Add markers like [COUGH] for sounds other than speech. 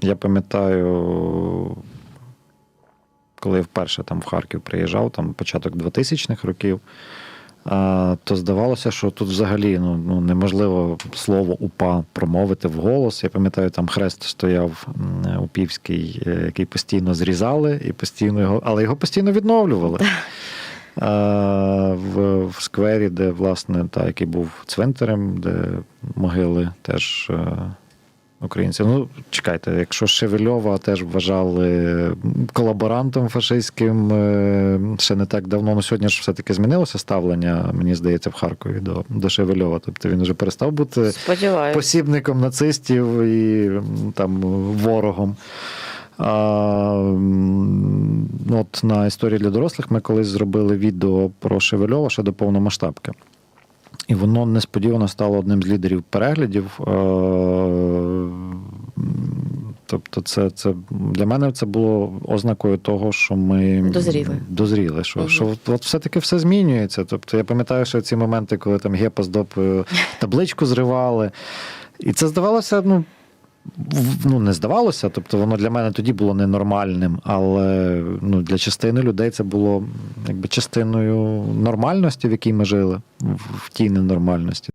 Я пам'ятаю, коли я вперше там в Харків приїжджав, там початок 2000-х років, то здавалося, що тут взагалі ну, ну, неможливо слово УПА промовити вголос. Я пам'ятаю, там хрест стояв упівський, е, який постійно зрізали, і постійно його, але його постійно відновлювали. В, в сквері, де, власне, та, який був цвинтарем, де могили теж е, українців. Ну, чекайте, якщо Шевельова теж вважали колаборантом фашистським е, ще не так давно, ну сьогодні ж все-таки змінилося ставлення, мені здається, в Харкові до, до Шевельова. Тобто він вже перестав бути Сподіваюся. посібником нацистів і там ворогом. А, от на історії для дорослих ми колись зробили відео про Шевельова ще до повномасштабки. І воно несподівано стало одним з лідерів переглядів. Е, Тобто, це, це для мене це було ознакою того, що ми Дозріли. Дозріли, що, угу. що от, от все-таки все змінюється. Тобто, я пам'ятаю, що ці моменти, коли там гепа з допою [LAUGHS] табличку зривали. І це здавалося, ну. Ну, не здавалося, тобто воно для мене тоді було ненормальним, але ну, для частини людей це було якби частиною нормальності, в якій ми жили, в тій ненормальності.